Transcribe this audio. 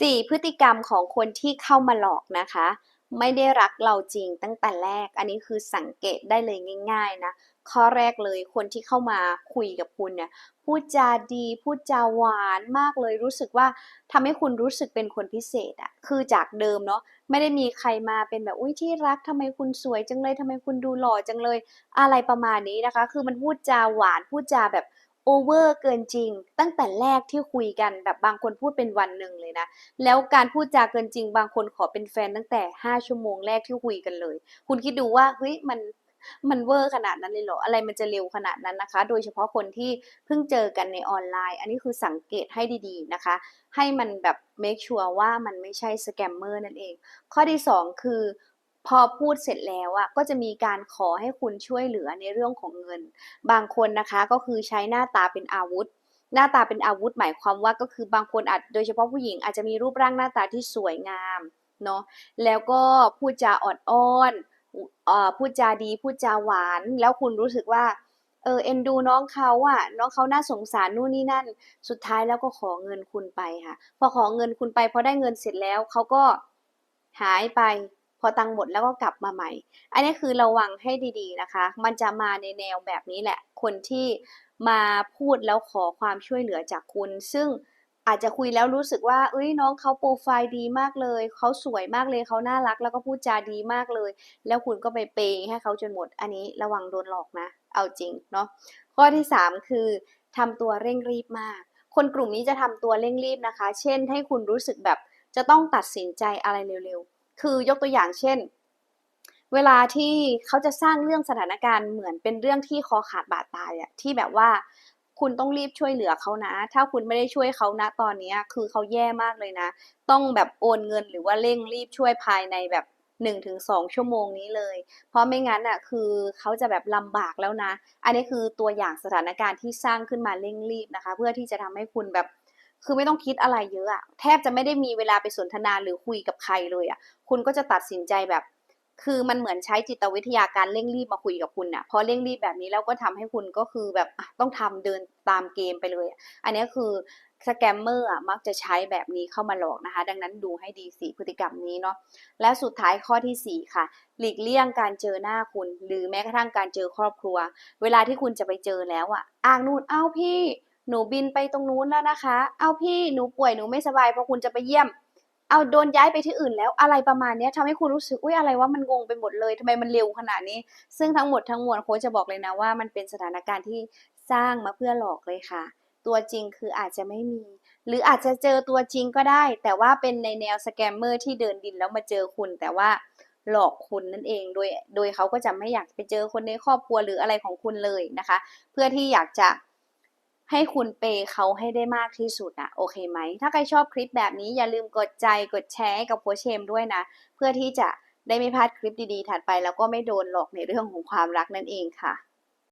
4 พฤติกรรมของคนที่เข้ามาหลอกนะคะ ไม่ได้รักเราจริงตั้งแต่แรก อันนี้คือสังเกตได้เลยง่าย ๆนะ ข้อแรกเลยคนที่เข้ามาคุยกับคุณเนี่ยพูดจาดีพูดจาหวานมากเลยรู้สึกว่าทำให้คุณรู้สึกเป็นคนพิเศษอะคือจากเดิมเนาะไม่ได้มีใครมาเป็นแบบอุ๊ยที่รักทำไมคุณสวยจังเลยทำไมคุณดูหล่อจังเลย อะไรประมาณนี้นะคะ คือมันพูดจาหวานพูดจาแบบ โอเวอร์เกินจริง ตั้งแต่แรกที่คุยกันแบบบางคนพูดเป็นวันหนึ่งเลยนะ แล้วการพูดจาเกินจริง บางคนขอเป็นแฟนตั้งแต่ 5 ชั่วโมงแรกที่คุยกันเลย คุณคิดดูว่าเฮ้ยมันมันเวอร์ขนาดนั้นเลยเหรอ อะไรมันจะเร็วขนาดนั้นนะคะ โดยเฉพาะคนที่เพิ่งเจอกันในออนไลน์ อันนี้คือสังเกตให้ดีๆนะคะ ให้มันแบบเมกชัวร์ว่ามันไม่ใช่สแกมเมอร์นั่นเอง ข้อที่ 2 คือ พอพูดเสร็จแล้วอะก็จะมีการขอให้คุณช่วยเหลือในเรื่องของเงิน บางคนนะคะก็คือใช้หน้าตาเป็นอาวุธ หน้าตาเป็นอาวุธหมายความว่าก็คือบางคนอาจโดยเฉพาะผู้หญิงอาจจะมีรูปร่างหน้าตาที่สวยงามเนาะแล้วก็พูดจาออดอ้อนอุเอ่อพูดจาดีพูดจาหวาน แล้วคุณรู้สึกว่าเออเอ็นดูน้องเขาอะน้องเขาน่าสงสารนู่นนี่นั่น สุดท้ายแล้วก็ขอเงินคุณไปค่ะ พอขอเงินคุณไปพอได้เงินเสร็จแล้วเขาก็หายไป อตังหมดแล้วก็กลับมาใหม่ อันนี้คือระวังให้ดีๆนะคะ มันจะมาในแนวแบบนี้แหละ คนที่มาพูดแล้วขอความช่วยเหลือจากคุณ ซึ่งอาจจะคุยแล้วรู้สึกว่าเฮ้ยน้องเขาโพรไฟล์ดีมากเลย เขาสวยมากเลย เขาน่ารักแล้วก็พูดจาดีมากเลย แล้วคุณก็ไปเปย์ให้เขาจนหมด อันนี้ระวังโดนหลอกนะ เอาจริงเนาะ ข้อที่ 3 คือทำตัวเร่งรีบมาก คนกลุ่มนี้จะทำตัวเร่งรีบนะคะ เช่น ให้คุณรู้สึกแบบจะต้องตัดสินใจอะไรเร็วๆ คือยกตัวอย่างเช่น เวลาที่เขาจะสร้างเรื่องสถานการณ์เหมือนเป็นเรื่องที่คอขาดบาดตายอะที่แบบว่าคุณต้องรีบช่วยเหลือเขานะ ถ้าคุณไม่ได้ช่วยเขาณตอนนี้คือเขาแย่มากเลยนะ ต้องแบบโอนเงินหรือว่าเร่งรีบช่วยภายในแบบ1-2 ชั่วโมงนี้เลย เพราะไม่งั้นน่ะคือเขาจะแบบลำบากแล้วนะ อันนี้คือตัวอย่างสถานการณ์ที่สร้างขึ้นมาเร่งรีบนะคะ เพื่อที่จะทำให้คุณแบบ คือไม่ต้องคิดอะไรเยอะอะแทบจะไม่ได้มีเวลาไปสนทนาหรือคุยกับใครเลยอะคุณก็จะตัดสินใจแบบ คือมันเหมือนใช้จิตวิทยาการเร่งรีบมาคุยกับคุณน่ะพอเร่งรีบแบบนี้แล้วก็ทำให้คุณก็คือแบบต้องทำเดินตามเกมไปเลย อันนี้คือสแกมเมอร์อะมักจะใช้แบบนี้เข้ามาหลอกนะคะ ดังนั้นดูให้ดี4พฤติกรรมนี้เนาะและสุดท้ายข้อที่ 4 ค่ะ หลีกเลี่ยงการเจอหน้าคุณ หรือแม้กระทั่งการเจอครอบครัว เวลาที่คุณจะไปเจอแล้วอะอ้างนู่นอ้าวพี่ หนูบินไปตรงนู้นแล้วนะคะ เอาพี่หนูป่วยหนูไม่สบายพอคุณจะไปเยี่ยม เอาโดนย้ายไปที่อื่นแล้วอะไรประมาณนี้ยทำให้คุณรู้สึกอุ๊ยอะไรวะมันงงไปหมดเลยทำไมมันเร็วขนาดนี้ ซึ่งทั้งหมดทั้งมวลโค้ชจะบอกเลยนะว่ามันเป็นสถานการณ์ที่สร้างมาเพื่อหลอกเลยค่ะ ตัวจริงคืออาจจะไม่มี หรืออาจจะเจอตัวจริงก็ได้ แต่ว่าเป็นในแนวสแกมเมอร์ที่เดินดินแล้วมาเจอคุณแต่ว่าหลอกคุณนั่นเอง โดย โดยเขาก็จะไม่อยากไปเจอคนในครอบครัวหรืออะไรของคุณเลยนะคะ เพื่อที่อยากจะ ให้คุณเปย์เขาให้ได้มากที่สุดอะโอเคไหม?ถ้าใครชอบคลิปแบบนี้อย่าลืมกดใจกดแชร์กับโพเชมด้วยนะ เพื่อที่จะได้ไม่พลาดคลิปดีๆ ถัดไปแล้วก็ไม่โดนหลอกในเรื่องของความรักนั่นเองค่ะ